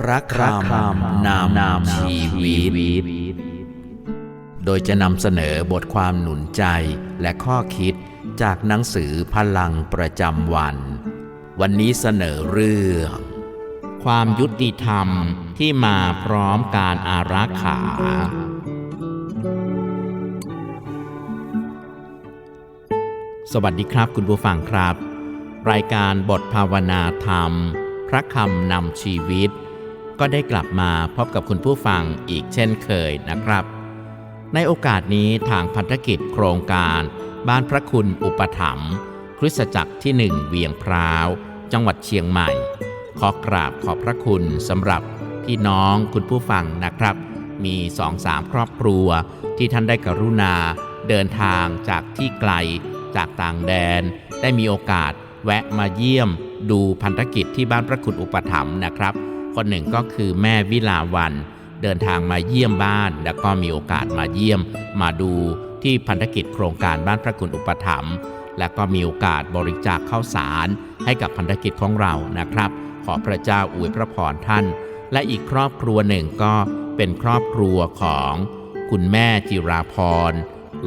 พระคำนำนำชีวิต โดยจะนำเสนอบทความหนุนใจและข้อคิดจากหนังสือพลังประจำวัน วันนี้เสนอเรื่อง ความยุติธรรมที่มาพร้อมการอารักขา สวัสดีครับคุณผู้ฟังครับ รายการบทภาวนาธรรม พระคำนำชีวิต ก็ได้กลับมาพบกับคุณผู้ฟังอีกเช่นเคยนะครับ ในโอกาสนี้ทางพันธกิจโครงการ บ้านพระคุณอุปถัมภ์คริสตจักรที่หนึ่งเวียงพร้าว จังหวัดเชียงใหม่ ขอกราบขอบพระคุณสำหรับพี่น้องคุณผู้ฟังนะครับ มีสองสามครอบครัวที่ท่านได้กรุณา เดินทางจากที่ไกลจากต่างแดน ได้มีโอกาสแวะมาเยี่ยม ดูพันธกิจที่บ้านพระคุณอุปถัมภ์นะครับ คนหนึ่งก็คือแม่วิลาวัน เดินทางมาเยี่ยมบ้าน แล้วก็มีโอกาสมาเยี่ยม มาดูที่พันธกิจโครงการบ้านพระคุณอุปถัมภ์และก็มีโอกาสบริจาคข้าวสารให้กับพันธกิจของเรานะครับ ขอพระเจ้าอวยพระพรท่าน และอีกครอบครัวหนึ่งก็เป็นครอบครัวของคุณแม่จิราพร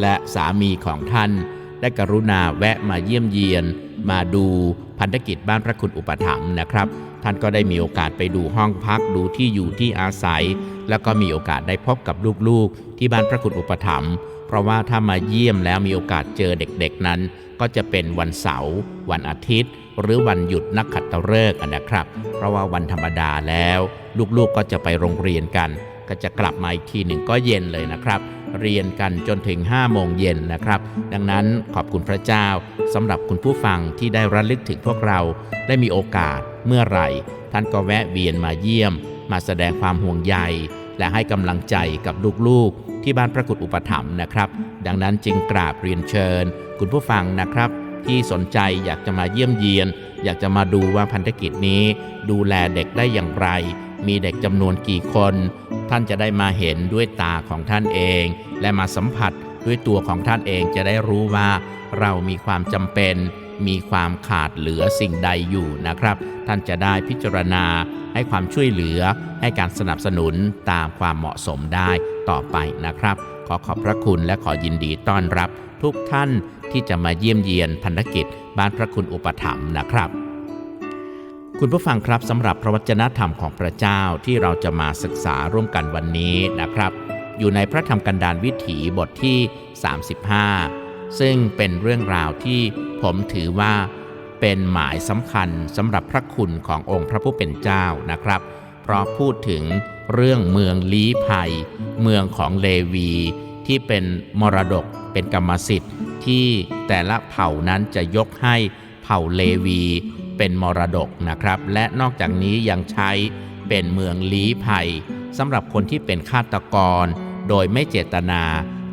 และสามีของท่าน ได้กรุณาแวะมาเยี่ยมเยียน มาดูพันธกิจบ้านพระคุณอุปถัมภ์นะครับ ท่านก็ได้มีโอกาสไปดูห้องพักดูที่อยู่ที่อาศัย แล้วก็มีโอกาสได้พบกับลูกๆ ที่บ้านพระคุณอุปถัมภ์เพราะว่าถ้ามาเยี่ยมแล้วมีโอกาสเจอเด็กๆนั้น ก็จะเป็นวันเสาร์วันอาทิตย์ หรือวันหยุดนักขัตฤกษ์นะครับ เพราะว่าวันธรรมดาแล้ว ลูกๆก็จะไปโรงเรียนกัน ก็จะกลับมาอีกทีหนึ่งก็เย็นเลยนะครับ เรียนกันจนถึง 5 โมงเย็นนะครับ ดังนั้นขอบคุณพระเจ้าสำหรับคุณผู้ฟังที่ได้ระลึกถึงพวกเราได้มีโอกาสเมื่อไหร่ ท่านก็แวะเวียนมาเยี่ยม มาแสดงความห่วงใย และให้กำลังใจกับลูกๆ ที่บ้านพระกุฎอุปถัมภ์นะครับ ดังนั้นจึงกราบเรียนเชิญ คุณผู้ฟังนะครับที่สนใจอยากจะมาเยี่ยมเยียน อยากจะมาดูว่าพันธกิจนี้ ดูแลเด็กได้อย่างไร มีเด็กจำนวนกี่คน ท่านจะได้มาเห็นด้วยตาของท่านเอง และมาสัมผัสด้วยตัวของท่านเองจะได้รู้ว่า เรามีความจำเป็น มีความขาดเหลือสิ่งใดอยู่นะครับ ท่านจะได้พิจารณาให้ความช่วยเหลือ ให้การสนับสนุนตามความเหมาะสมได้ต่อไปนะครับ ขอขอบพระคุณและขอยินดีต้อนรับ ทุกท่านที่จะมาเยี่ยมเยียนพันธกิจ บ้านพระคุณอุปถัมภ์นะครับ คุณผู้ฟังครับสำหรับพระวจนะธรรมของพระเจ้าที่เราจะมาศึกษาร่วมกันวันนี้นะครับ อยู่ในพระธรรมกันดารวิถีบทที่ 35 ซึ่งเป็นเรื่องราวที่ผมถือว่าเป็นหมายสำคัญสำหรับพระคุณขององค์พระผู้เป็นเจ้านะครับ เพราะพูดถึงเรื่องเมืองลี้ภัย เมืองของเลวี ที่เป็นมรดกเป็นกรรมสิทธิ์ที่แต่ละเผ่านั้นจะยกให้เผ่าเลวี เป็นมรดกนะครับ และนอกจากนี้ยังใช้เป็นเมืองลี้ภัยสำหรับคนที่เป็นฆาตกร โดยไม่เจตนา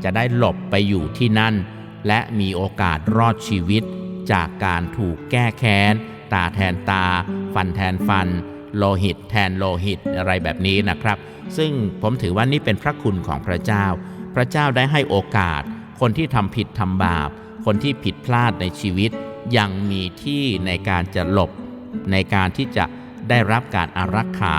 จะได้หลบไปอยู่ที่นั่น และมีโอกาสรอดชีวิต จากการถูกแก้แค้น ตาแทนตา ฟันแทนฟัน โลหิต แทนโลหิตอะไรแบบนี้นะครับ ซึ่งผมถือว่านี่เป็นพระคุณของพระเจ้า พระเจ้าได้ให้โอกาส คนที่ทำผิดทำบาป คนที่ผิดพลาดในชีวิต ยังมีที่ในการจะหลบ ในการที่จะได้รับการอารักขา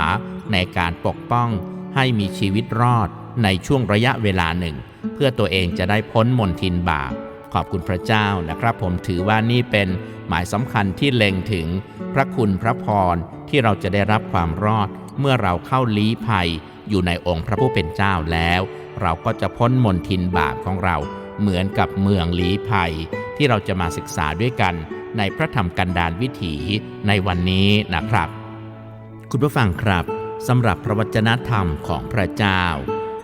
ในการปกป้องให้มีชีวิตรอดในช่วงระยะเวลาหนึ่ง เพื่อตัวเองจะได้พ้นมนทินบาปขอบคุณพระเจ้านะครับ ผมถือว่านี่เป็นหมายสำคัญที่เล็งถึงพระคุณพระพรที่เราจะได้รับความรอด เมื่อเราเข้าลี้ภัยอยู่ในองค์พระผู้เป็นเจ้าแล้ว เราก็จะพ้นมนทินบาปของเรา เหมือนกับเมืองลี้ภัย ที่เราจะมาศึกษาด้วยกันในพระธรรมกันดารวิถีในวันนี้นะครับ คุณผู้ฟังครับสำหรับพระวจนะธรรมของพระเจ้า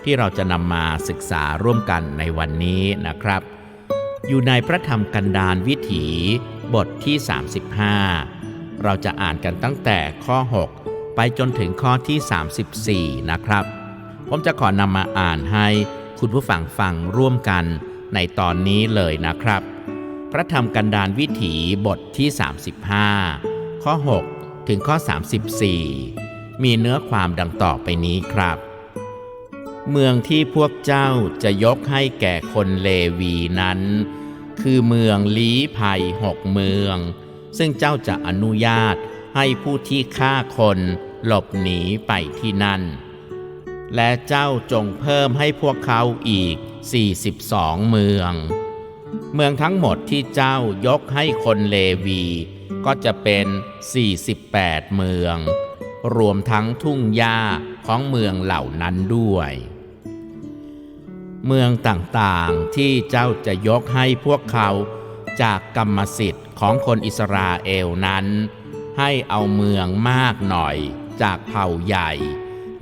ที่เราจะนำมาศึกษาร่วมกันในวันนี้นะครับ อยู่ในพระธรรมกันดารวิถีบทที่ 35 เราจะอ่านกันตั้งแต่ข้อ 6 ไปจนถึงข้อที่ 34 นะครับผผมจะขอนำมาอ่านให้คุณผู้ฟังฟังร่วมกันในตอนนี้เลยนะครับ พระธรรมกันดารวิถีบทที่ 35 ข้อ 6 ถึงข้อ 34 มีเนื้อความดังต่อไปนี้ครับ เมืองที่พวกเจ้าจะยกให้แก่คนเลวีนั้น คือเมืองลี้ภัยหกเมือง ซึ่งเจ้าจะอนุญาตให้ผู้ที่ฆ่าคนหลบหนีไปที่นั่น และเจ้าจงเพิ่มให้พวกเขาอีก 42 เมือง เมืองทั้งหมดที่เจ้ายกให้คนเลวี ก็จะเป็น 48 เมือง รวมทั้งทุ่งหญ้าของเมืองเหล่านั้นด้วย เมืองต่างๆที่เจ้าจะยกให้พวกเขาจากกรรมสิทธิ์ของคนอิสราเอลนั้น ให้เอาเมืองมากหน่อยจากเผ่าใหญ่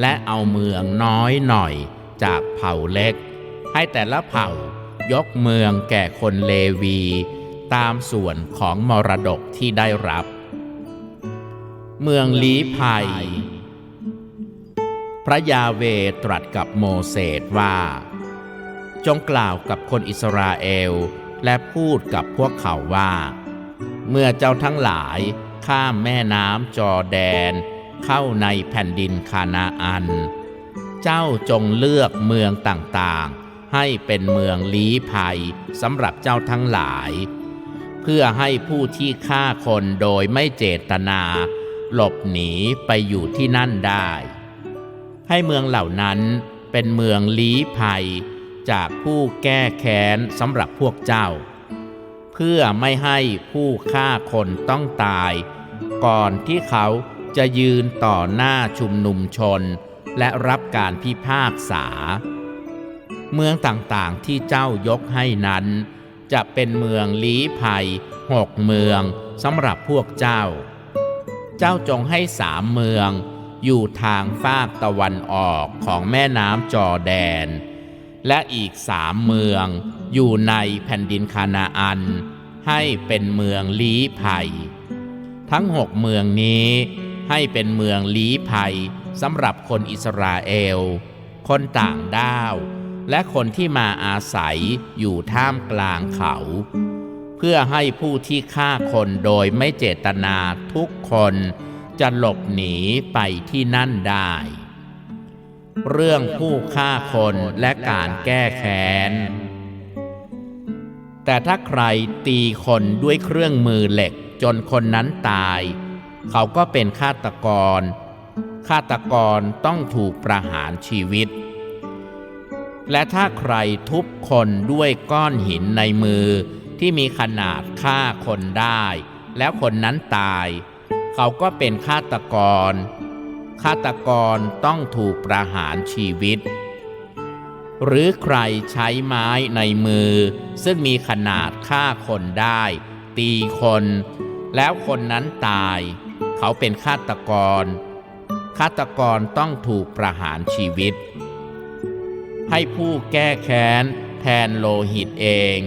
และเอาเมืองน้อยหน่อยจากเผ่าเล็ก ให้แต่ละเผ่า ยกเมืองแก่คนเลวี ตามส่วนของมรดกที่ได้รับ เมืองลี้ภัย พระยาเวตรัสกับโมเสสว่า จงกล่าวกับคนอิสราเอลและพูดกับพวกเขาว่า เมื่อเจ้าทั้งหลายข้ามแม่น้ำจอแดน เข้าในแผ่นดินคานาอัน เจ้าจงเลือกเมืองต่าง ให้เป็นเมืองลี้ภัยสำหรับเจ้าทั้งหลาย เพื่อให้ผู้ที่ฆ่าคนโดยไม่เจตนา หลบหนีไปอยู่ที่นั่นได้ ให้เมืองเหล่านั้นเป็นเมืองลี้ภัย จากผู้แก้แค้นสำหรับพวกเจ้า เพื่อไม่ให้ผู้ฆ่าคนต้องตาย ก่อนที่เขาจะยืนต่อหน้าชุมนุมชน และรับการพิพากษา เมืองต่างๆที่เจ้ายกให้นั้น จะเป็นเมืองลี้ภัยหกเมืองสำหรับพวกเจ้า เจ้าจงให้สามเมือง อยู่ทางฟากตะวันออกของแม่น้ำจอแดน และอีกสามเมืองอยู่ในแผ่นดินคานาอัน ให้เป็นเมืองลี้ภัย ทั้งหกเมืองนี้ให้เป็นเมืองลี้ภัยสำหรับคนอิสราเอล คนต่างด้าว และคนที่มาอาศัยอยู่ท่ามกลางเขา เพื่อให้ผู้ที่ฆ่าคนโดยไม่เจตนาทุกคนจะหลบหนีไปที่นั่นได้ เรื่องผู้ฆ่าคนและการแก้แค้น แต่ถ้าใครตีคนด้วยเครื่องมือเหล็กจนคนนั้นตาย เขาก็เป็นฆาตกร ฆาตกรต้องถูกประหารชีวิต และถ้าใครทุบคนด้วยก้อนหินในมือ ที่มีขนาดฆ่าคนได้ แล้วคนนั้นตาย เขาก็เป็นฆาตกร ฆาตกรต้องถูกประหารชีวิต หรือใครใช้ไม้ในมือ ซึ่งมีขนาดฆ่าคนได้ ตีคน แล้วคนนั้นตาย เขาเป็นฆาตกร ฆาตกรต้องถูกประหารชีวิต ให้ผู้แก้แค้นแทนโลหิตเอง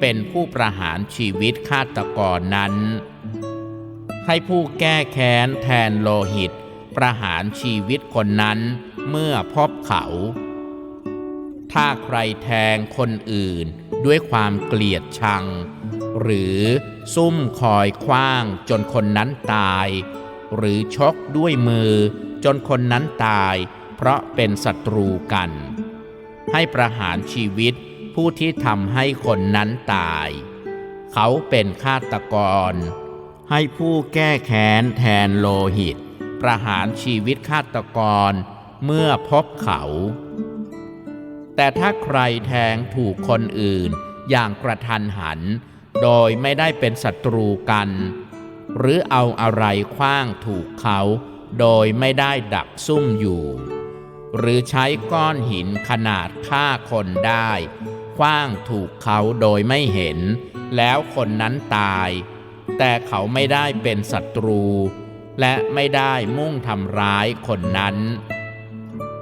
เป็นผู้ประหารชีวิตฆาตกรนั้น ให้ผู้แก้แค้นแทนโลหิต ประหารชีวิตคนนั้นเมื่อพบเขา ถ้าใครแทงคนอื่นด้วยความเกลียดชัง หรือซุ่มคอยคว้างจนคนนั้นตาย หรือชกด้วยมือจนคนนั้นตาย เพราะเป็นศัตรูกัน ให้ประหารชีวิตผู้ที่ทำให้คนนั้นตาย เขาเป็นฆาตกร ให้ผู้แก้แค้นแทนโลหิต ประหารชีวิตฆาตกรเมื่อพบเขา แต่ถ้าใครแทงถูกคนอื่นอย่างกระทันหัน โดยไม่ได้เป็นศัตรูกัน หรือเอาอะไรคว้างถูกเขา โดยไม่ได้ดักซุ่มอยู่ หรือใช้ก้อนหินขนาดฆ่าคนได้คว้างถูกเขาโดยไม่เห็น แล้วคนนั้นตาย แต่เขาไม่ได้เป็นศัตรู และไม่ได้มุ่งทำร้ายคนนั้น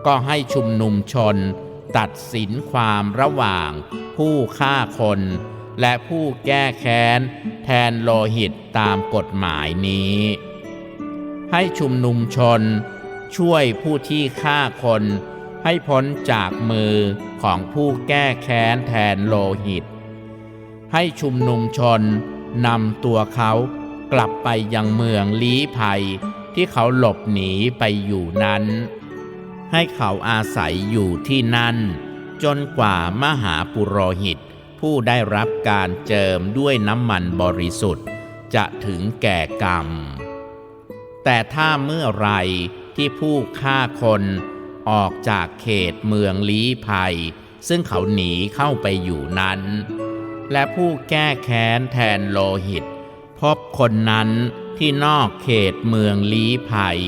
ก็ให้ชุมนุมชน ตัดสินความระหว่าง ผู้ฆ่าคน และผู้แก้แค้น แทนโลหิตตามกฎหมายนี้ ให้ชุมนุมชน ช่วยผู้ที่ฆ่าคน ให้พ้นจากมือของผู้แก้แค้นแทนโลหิต ให้ชุมนุมชนนำตัวเขากลับไปยังเมืองลี้ภัย ที่เขาหลบหนีไปอยู่นั้น ให้เขาอาศัยอยู่ที่นั่น จนกว่ามหาปุโรหิต ผู้ได้รับการเจิมด้วยน้ำมันบริสุทธิ์ จะถึงแก่กรรม แต่ถ้าเมื่อไร ที่ผู้ฆ่าคนออกจากเขตเมืองลี้ภัย ซึ่งเขาหนีเข้าไปอยู่นั้น และผู้แก้แค้นแทนโลหิต พบคนนั้นที่นอกเขตเมืองลี้ภัย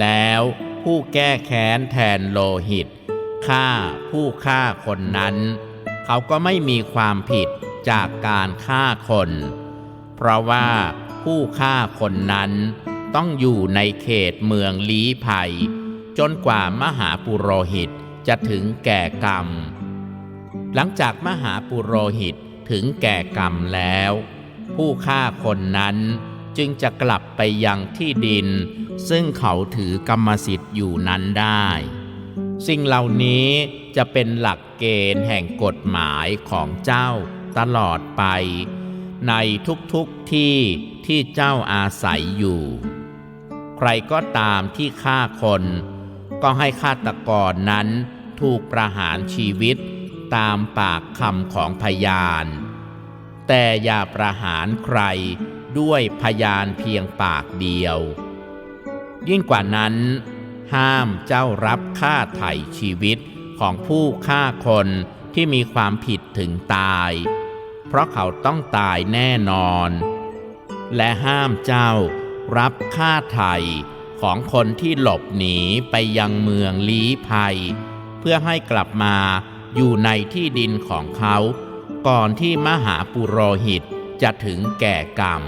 แล้วผู้แก้แค้นแทนโลหิตฆ่าผู้ฆ่าคนนั้น เขาก็ไม่มีความผิดจากการฆ่าคน เพราะว่าผู้ฆ่าคนนั้น ต้องอยู่ในเขตเมืองลี้ภัย จนกว่ามหาปุโรหิตจะถึงแก่กรรม หลังจากมหาปุโรหิตถึงแก่กรรมแล้ว ผู้ฆ่าคนนั้นจึงจะกลับไปยังที่ดิน ซึ่งเขาถือกรรมสิทธิ์อยู่นั้นได้ สิ่งเหล่านี้จะเป็นหลักเกณฑ์แห่งกฎหมายของเจ้าตลอดไป ในทุกๆที่ที่เจ้าอาศัยอยู่ รก็ตามที่ฆ่าคน ก็ให้ฆาตกรนั้นถูกประหารชีวิตตามปากคำของพยาน แต่อย่าประหารใครด้วยพยานเพียงปากเดียว ยิ่งกว่านั้น ห้ามเจ้ารับค่าไถ่ชีวิตของผู้ฆ่าคนที่มีความผิดถึงตาย เพราะเขาต้องตายแน่นอน และห้ามเจ้า รับค่าไถ่ของคนที่หลบหนีไปยังเมืองลี้ภัย เพื่อให้กลับมาอยู่ในที่ดินของเขา ก่อนที่มหาปุโรหิตจะถึงแก่กรรม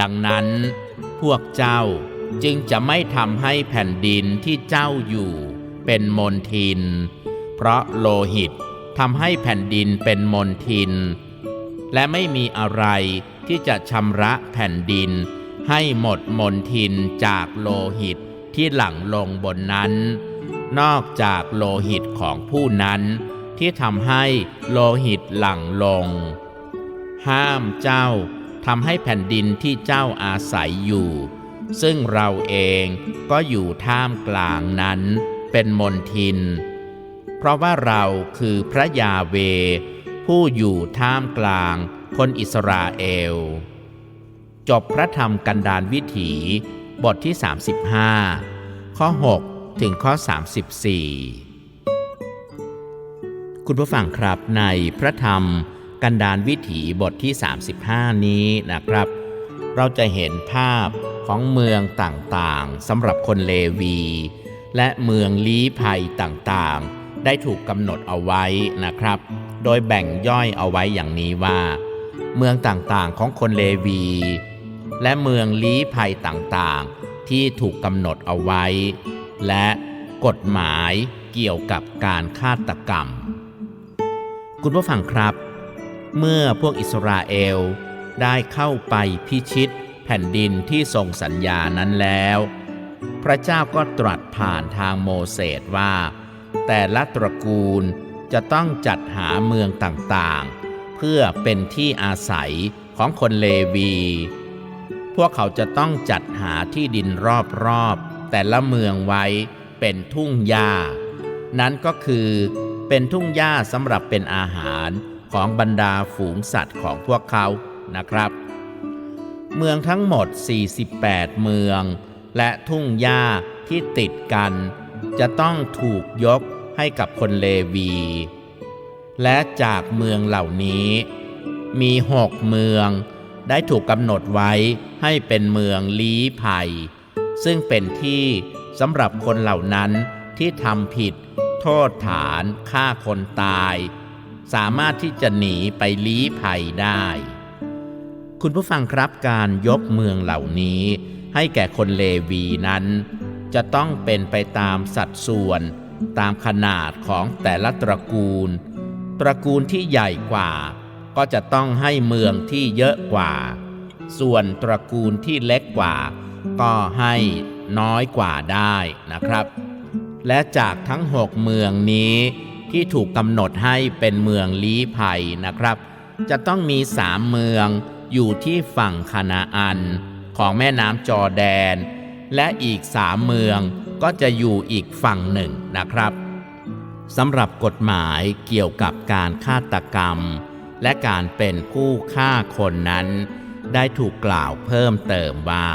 ดังนั้นพวกเจ้าจึงจะไม่ทำให้แผ่นดินที่เจ้าอยู่เป็นมนทิน เพราะโลหิตทำให้แผ่นดินเป็นมนทิน และไม่มีอะไรที่จะชำระแผ่นดิน ให้หมดมนทินจากโลหิตที่หลั่งลงบนนั้น นอกจากโลหิตของผู้นั้นที่ทำให้โลหิตหลั่งลง ห้ามเจ้าทำให้แผ่นดินที่เจ้าอาศัยอยู่ ซึ่งเราเองก็อยู่ท่ามกลางนั้นเป็นมนทิน เพราะว่าเราคือพระยาเว ผู้อยู่ท่ามกลางคนอิสราเอล จบพระธรรมกันดารวิถี บทที่ 35 ข้อ 6 ถึงข้อ 34 คุณผู้ฟังครับในพระธรรมกันดารวิถีบทที่ 35 นี้นะครับ เราจะเห็นภาพของเมืองต่างๆสำหรับคนเลวี และเมืองลี้ภัยต่างๆ ได้ถูกกำหนดเอาไว้นะครับ โดยแบ่งย่อยเอาไว้อย่างนี้ว่า เมืองต่างๆของคนเลวี และเมืองลี้ภัยต่างๆ ที่ถูกกำหนดเอาไว้ และกฎหมายเกี่ยวกับการฆาตกรรม คุณผู้ฟังครับ เมื่อพวกอิสราเอลได้เข้าไปพิชิตแผ่นดินที่ทรงสัญญานั้นแล้ว พระเจ้าก็ตรัสผ่านทางโมเสสว่า แต่ละตระกูลจะต้องจัดหาเมืองต่างๆ เพื่อเป็นที่อาศัยของคนเลวี พวกเขาจะต้องจัดหาที่ดินรอบๆ แต่ละเมืองไว้เป็นทุ่งหญ้า นั้นก็คือเป็นทุ่งหญ้าสำหรับเป็นอาหารของบรรดาฝูงสัตว์ของพวกเขานะครับ เมืองทั้งหมด 48 เมือง และทุ่งหญ้าที่ติดกัน จะต้องถูกยกให้กับคนเลวี และจากเมืองเหล่านี้ มีหกเมือง ได้ถูกกำหนดไว้ให้เป็นเมืองลี้ภัย ซึ่งเป็นที่สำหรับคนเหล่านั้นที่ทำผิด โทษฐานฆ่าคนตาย สามารถที่จะหนีไปลี้ภัยได้ คุณผู้ฟังครับการยกเมืองเหล่านี้ ให้แก่คนเลวีนั้น จะต้องเป็นไปตามสัดส่วน ตามขนาดของแต่ละตระกูล ตระกูลที่ใหญ่กว่า ก็จะต้องให้เมืองที่เยอะกว่า ส่วนตระกูลที่เล็กกว่า ก็ให้น้อยกว่าได้นะครับ และจากทั้งหกเมืองนี้ที่ถูกกำหนดให้เป็นเมืองลี้ภัยนะครับ จะต้องมีสามเมืองอยู่ที่ฝั่งคานาอัน ของแม่น้ำจอแดน และอีกสามเมืองก็จะอยู่อีกฝั่งหนึ่งนะครับสำหรับกฎหมายเกี่ยวกับการฆาตกรรม และการเป็นผู้ฆ่าคนนั้น ได้ถูกกล่าวเพิ่มเติมว่า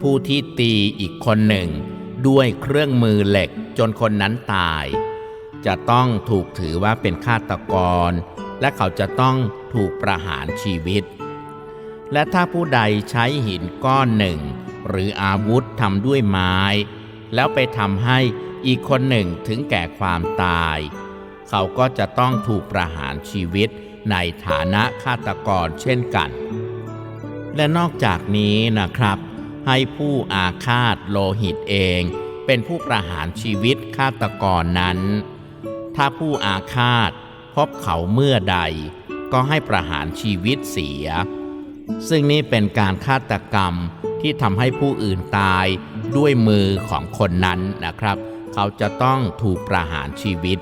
ผู้ที่ตีอีกคนหนึ่ง ด้วยเครื่องมือเหล็กจนคนนั้นตาย จะต้องถูกถือว่าเป็นฆาตกร และเขาจะต้องถูกประหารชีวิต และถ้าผู้ใดใช้หินก้อนหนึ่ง หรืออาวุธทำด้วยไม้ แล้วไปทำให้อีกคนหนึ่งถึงแก่ความตาย เขาก็จะต้องถูกประหารชีวิต ในฐานะฆาตกรเช่นกัน และนอกจากนี้นะครับ ให้ผู้อาฆาตโลหิตเอง เป็นผู้ประหารชีวิตฆาตกรนั้น ถ้าผู้อาฆาตพบเขาเมื่อใด ก็ให้ประหารชีวิตเสีย ซึ่งนี่เป็นการฆาตกรรมที่ทำให้ผู้อื่นตายด้วยมือของคนนั้นนะครับ เขาจะต้องถูกประหารชีวิต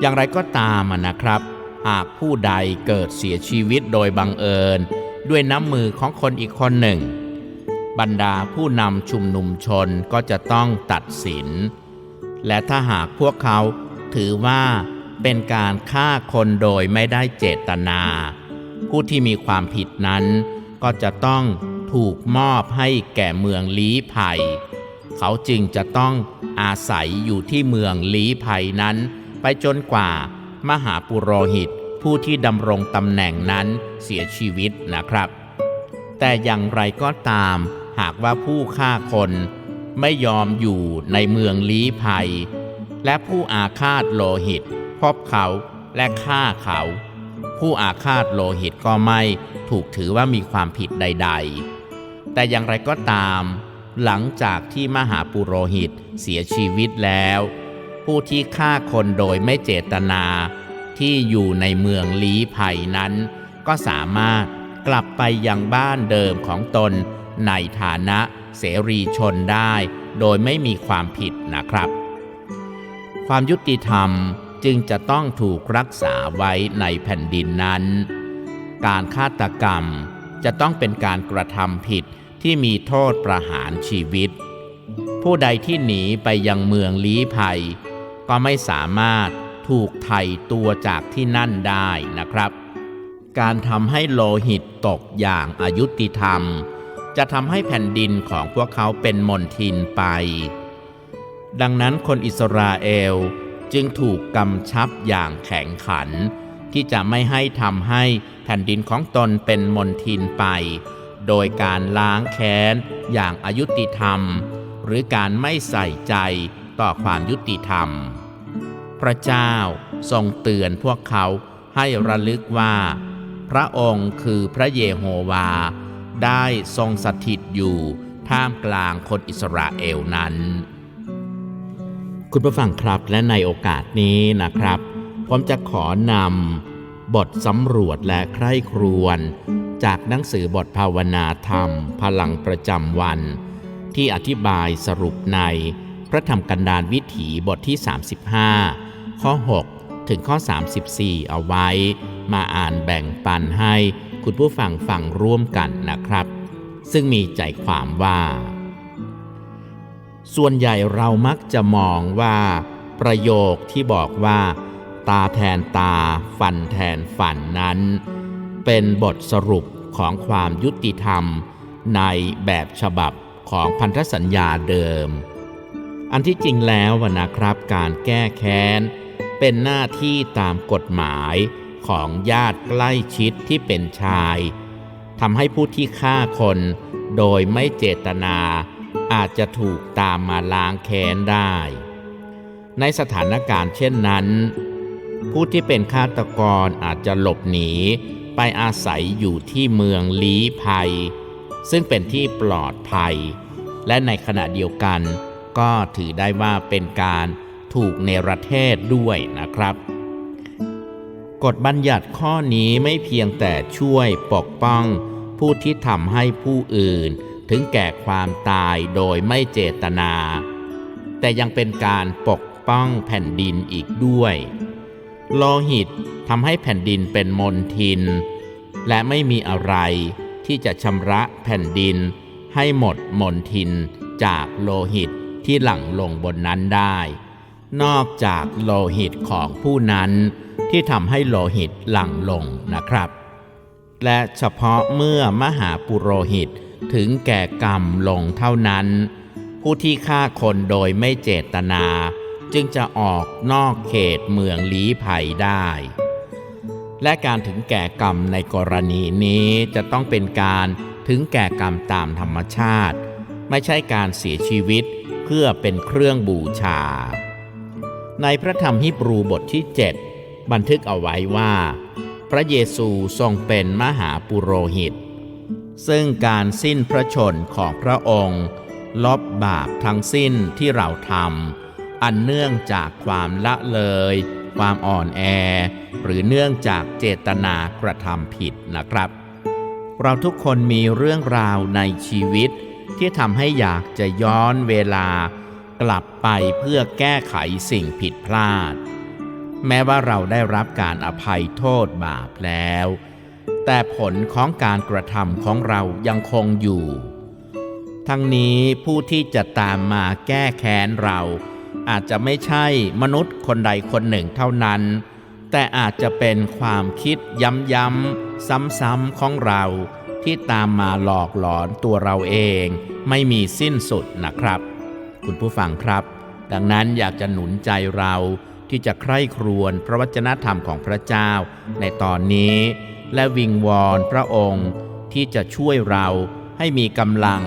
อย่างไรก็ตามนะครับ หากผู้ใดเกิดเสียชีวิตโดยบังเอิญ ด้วยน้ำมือของคนอีกคนหนึ่ง บรรดาผู้นำชุมนุมชนก็จะต้องตัดสิน และถ้าหากพวกเขาถือว่าเป็นการฆ่าคนโดยไม่ได้เจตนา ผู้ที่มีความผิดนั้นก็จะต้องถูกมอบให้แก่เมืองลี้ภัย เขาจึงจะต้องอาศัยอยู่ที่เมืองลี้ภัยนั้น ไปจนกว่า มหาปุโรหิต ผู้ที่ดำรงตำแหน่งนั้นเสียชีวิตนะครับ แต่อย่างไรก็ตาม หากว่าผู้ฆ่าคนไม่ยอมอยู่ในเมืองลี้ภัย และผู้อาฆาตโลหิต พบเขาและฆ่าเขา ผู้อาฆาตโลหิตก็ไม่ถูกถือว่ามีความผิดใด ๆ แต่อย่างไรก็ตาม หลังจากที่มหาปุโรหิตเสียชีวิตแล้ว ผู้ที่ฆ่าคนโดยไม่เจตนา ที่อยู่ในเมืองลี้ภัยนั้น ก็สามารถกลับไปยังบ้านเดิมของตน ในฐานะเสรีชนได้ โดยไม่มีความผิดนะครับ ความยุติธรรมจึงจะต้องถูกรักษาไว้ในแผ่นดินนั้น การฆาตกรรมจะต้องเป็นการกระทำผิดที่มีโทษประหารชีวิต ผู้ใดที่หนีไปยังเมืองลี้ภัย ก็ไม่สามารถ ถูกไถ่ตัวจากที่นั่นได้นะครับ การทำให้โลหิตตกอย่างอายุติธรรม จะทำให้แผ่นดินของพวกเขาเป็นมนทินไป ดังนั้นคนอิสราเอลจึงถูกกำชับอย่างแข็งขัน ที่จะไม่ให้ทำให้แผ่นดินของตนเป็นมนทินไป โดยการล้างแค้นอย่างอายุติธรรม หรือการไม่ใส่ใจต่อความยุติธรรม พระเจ้าทรงเตือนพวกเขาให้ระลึกว่า พระองค์คือพระเยโฮวา ได้ทรงสถิตอยู่ท่ามกลางคนอิสราเอลนั้น คุณผู้ฟังครับและในโอกาสนี้นะครับ ผมจะขอนำบทสำรวจและใคร่ครวญจากหนังสือบทภาวนาธรรม พลังประจำวัน ที่อธิบายสรุปในพระธรรมกันดารวิถีบทที่ 35 ข้อ 6 ถึงข้อ 34 เอาไว้ มาอ่านแบ่งปันให้คุณผู้ฟังฟังร่วมกันนะครับ ซึ่งมีใจความว่า ส่วนใหญ่เรามักจะมองว่า ประโยคที่บอกว่า ตาแทนตา ฟันแทนฟันนั้น เป็นบทสรุปของความยุติธรรม ในแบบฉบับของพันธสัญญาเดิม อันที่จริงแล้วนะครับการแก้แค้น เป็นหน้าที่ตามกฎหมายของญาติใกล้ชิดที่เป็นชายทำให้ผู้ที่ฆ่าคนโดยไม่เจตนาอาจจะถูกตามมาล้างแค้นได้ ในสถานการณ์เช่นนั้น ผู้ที่เป็นฆาตกรอาจจะหลบหนีไปอาศัยอยู่ที่เมืองลี้ภัย ซึ่งเป็นที่ปลอดภัย และในขณะเดียวกันก็ถือได้ว่าเป็นการ ถูกเนรเทศด้วยนะครับ กฎบัญญัติข้อนี้ไม่เพียงแต่ช่วยปกป้องผู้ที่ทำให้ผู้อื่นถึงแก่ความตายโดยไม่เจตนา แต่ยังเป็นการปกป้องแผ่นดินอีกด้วย โลหิตทำให้แผ่นดินเป็นมลทิน และไม่มีอะไรที่จะชำระแผ่นดินให้หมดมลทินจากโลหิตที่หลั่งลงบนนั้นได้ นอกจากโลหิตของผู้นั้นที่ทำให้โลหิตหลั่งลงนะครับ และเฉพาะเมื่อมหาปุโรหิตถึงแก่กรรมลงเท่านั้น ผู้ที่ฆ่าคนโดยไม่เจตนา จึงจะออกนอกเขตเมืองลี้ภัยได้ และการถึงแก่กรรมในกรณีนี้จะต้องเป็นการถึงแก่กรรมตามธรรมชาติ ไม่ใช่การเสียชีวิตเพื่อเป็นเครื่องบูชา ในพระธรรมฮิบรูบทที่ 7 บันทึกเอาไว้ว่า พระเยซูทรงเป็นมหาปุโรหิต ซึ่งการสิ้นพระชนของพระองค์ ลบบาปทั้งสิ้นที่เราทำอันเนื่องจากความละเลย ความอ่อนแอ หรือเนื่องจากเจตนากระทำผิดนะครับ เราทุกคนมีเรื่องราวในชีวิตที่ทำให้อยากจะย้อนเวลา กลับไปเพื่อแก้ไขสิ่งผิดพลาด แม้ว่าเราได้รับการอภัยโทษบาปแล้ว แต่ผลของการกระทำของเรายังคงอยู่ ทั้งนี้ผู้ที่จะตามมาแก้แค้นเรา อาจจะไม่ใช่มนุษย์คนใดคนหนึ่งเท่านั้น แต่อาจจะเป็นความคิดย้ำๆซ้ำๆของเราที่ตามมาหลอกหลอนตัวเราเอง ไม่มีสิ้นสุดนะครับ คุณผู้ฟังครับ ดังนั้นอยากจะหนุนใจเราที่จะใคร่ครวญพระวจนะธรรมของพระเจ้า ในตอนนี้ และวิงวอนพระองค์ ที่จะช่วยเราให้มีกำลัง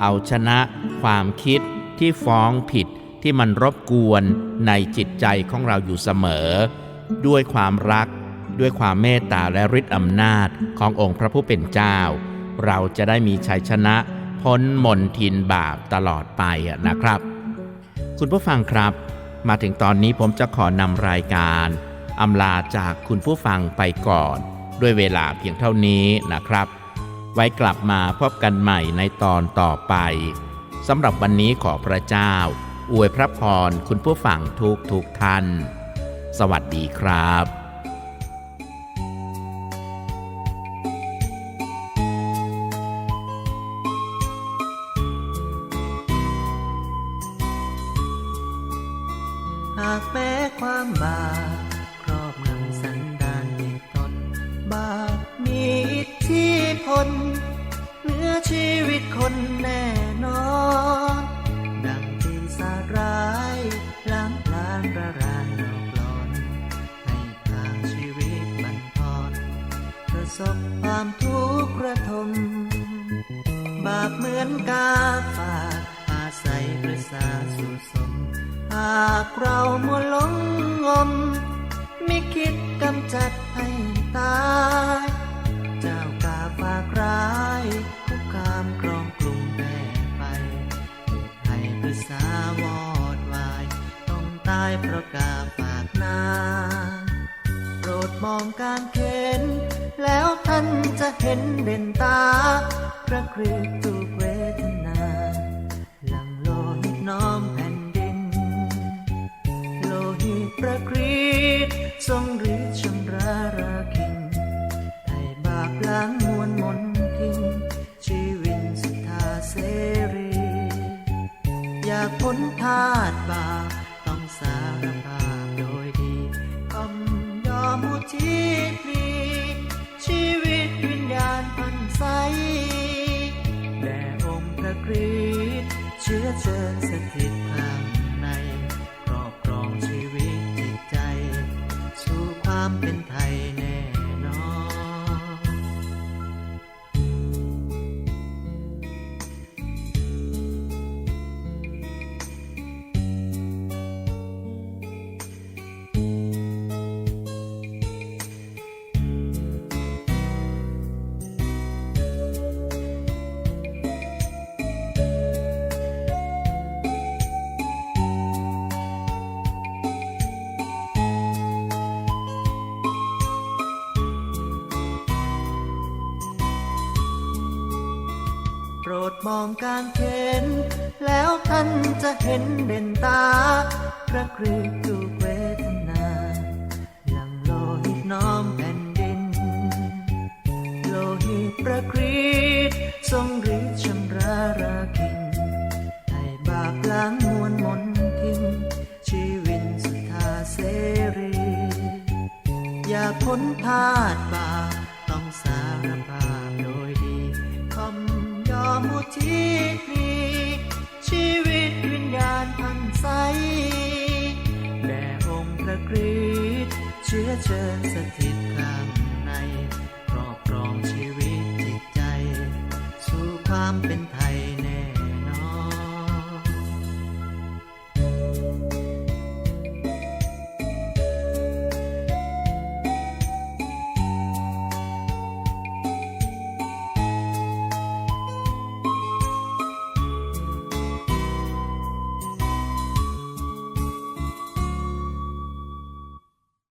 เอาชนะความคิดที่ฟ้องผิดที่มันรบกวนในจิตใจของเราอยู่เสมอ ด้วยความรัก ด้วยความเมตตาและฤทธิอำนาจขององค์พระผู้เป็นเจ้า เราจะได้มีชัยชนะ พ้นมนทินบาปตลอดไปนะครับ คุณผู้ฟังครับ มาถึงตอนนี้ผมจะขอนำรายการอำลาจากคุณผู้ฟังไปก่อน ด้วยเวลาเพียงเท่านี้นะครับ ไว้กลับมาพบกันใหม่ในตอนต่อไปสำหรับวันนี้ขอพระเจ้า อวยพระพรคุณผู้ฟังทุกทุกท่าน สวัสดีครับ แม้ความบาปครอบงำสันดานในตน บาปมีอิทธิพลเหนือชีวิตคนแน่นอน ดังปีศาร้ายล้างพลางระรานหลอกหลอนให้ทางชีวิตบันทอนประสบความทุกข์ระทม บาปเหมือนกาฝากอาศัยประสาสุสมากเรามัวหลงงม ไม่คิดกำจัดให้ตาย เจ้ากาฝากร้ายคุกคามครองกลุ่มแม่ไปเหตุให้ประสาวอดวาย ต้องตายเพราะกาฝากนาโปรดมองการเข็น แล้วท่านจะเห็นเด่นตา พระคริสต์ถูกเว พระคริสต์ทรงฤทธิ์ชำระราคินให้บาปล้างมวลมนทินชีวิตสุทธาเสรี อยากพ้นทาสบาปต้องสารภาพโดยดีคำยอมอุทิศพลีชีวิตวิญญาณพันใสแด่องค์พระคริสต์เชื้อเชิญสถิตา องกางเขนแล้วท่านจะเห็นเด่นตา พระกรีถูกเวทนาหลังโลหิตน้อมแผ่นดิน โลหิตประกรีดทรงฤทธิ์ชำระราคินให้บาปล้างมวลมนทินชีวิตสุทธาเสรี อย่าพ้นพาดบาป่ที่มี ชีวิตวิญญาณพันใสแด่องค์พระกรีสต์เชื้อเชิญสถิต